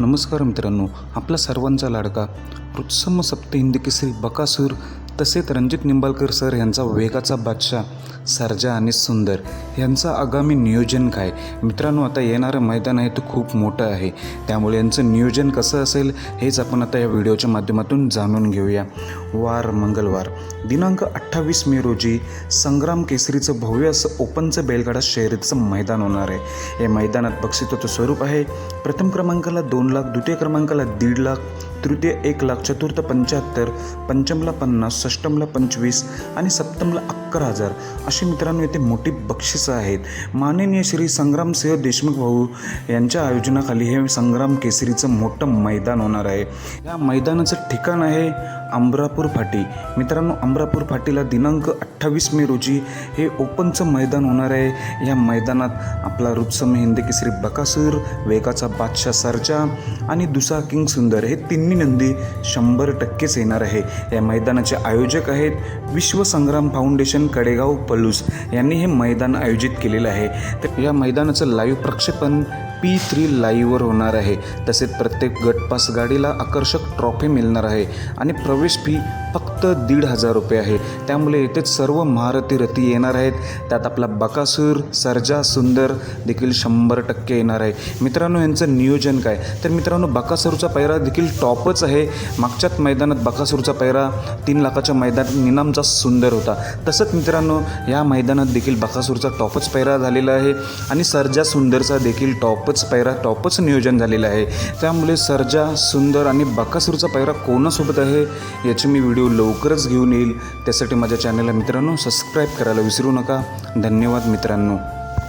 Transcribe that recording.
नमस्कार मित्रांनो आपला सर्वांचा लाडका. उत्सम सप्त हिंदी केसरी बकासूर तसेच रणजित निंबाळकर सर यांचा वेगाचा बादशाह सर्जा आणि सुंदर यांचं आगामी नियोजन काय? मित्रांनो आता येणारं मैदान आहे ते खूप मोठं आहे. त्यामुळे यांचं नियोजन कसं असेल हेच आपण आता या व्हिडिओच्या माध्यमातून जाणून घेऊया. वार मंगळवार दिनांक अठ्ठावीस मे रोजी संग्राम केसरीचं भव्य असं ओपनचं बैलगाडा शर्यतीचं मैदान होणार आहे. या मैदानात बक्षिसाचं स्वरूप आहे. प्रथम क्रमांकाला दोन लाख द्वितीय क्रमांकाला दीड लाख तृतीय एक लाख चतुर्थ पंच्याहत्तर पंचमला पन्नास षष्टमला पंचवीस आणि सप्तमला अकरा हजार. अशी मित्रांनो येथे मोठी बक्षिसं आहेत. माननीय श्री संग्रामसिंह देशमुख भाऊ यांच्या आयोजनाखाली हे संग्राम केसरीचं मोठं मैदान होणार आहे. या मैदानाचं ठिकाण आहे अमरापूर फाटी. मित्रांनो अमरापूर फाटीला दिनांक अठ्ठावीस मे रोजी हे ओपनचं मैदान होणार आहे. या मैदानात आपला रुत्सम हिंदी केसरी बकासूर वेगाचा बादशाह सरजा आणि दुसा किंग सुंदर हे तिन्ही नंदी शंभर टक्केच येणार आहे. या मैदानाचे आयोजक आहेत विश्वसंग्राम फाउंडेशन कडेगाव पलूस. यांनी हे मैदान आयोजित केलेलं आहे. तर या मैदानाचं लाईव्ह प्रक्षेपण पी थ्री लाईव्हवर होणार आहे. तसेच प्रत्येक गटपास गाडीला आकर्षक ट्रॉफी मिळणार आहे. आणि प्रवेश फी फक्त दीड हजार रुपये आहे. त्यामुळे येथेच सर्व महारथी रथी येणार आहेत. त्यात आपला बकासूर सर्जा सुंदर देखील शंभर टक्के येणार आहे. मित्रांनो यांचं नियोजन काय? तर मित्रांनो बकासूरचा पैरा देखील टॉपच आहे. मागच्याच मैदानात बकासूरचा पैरा तीन लाखाच्या मैदानात निनामचा सुंदर होता. तसंच मित्रांनो या मैदानात देखील बकासूरचा टॉपच पैरा झालेला आहे. आणि सर्जा सुंदरचा देखील टॉप टॉपच पैरा टॉपच नियोजन झालेलं आहे. त्यामुळे सर्जा सुंदर आणि बकासूरचा पैरा कोणासोबत आहे याची मी व्हिडिओ लवकरच घेऊन येईल. त्यासाठी माझ्या चॅनलला मित्रांनो सबस्क्राईब करायला विसरू नका. धन्यवाद मित्रांनो.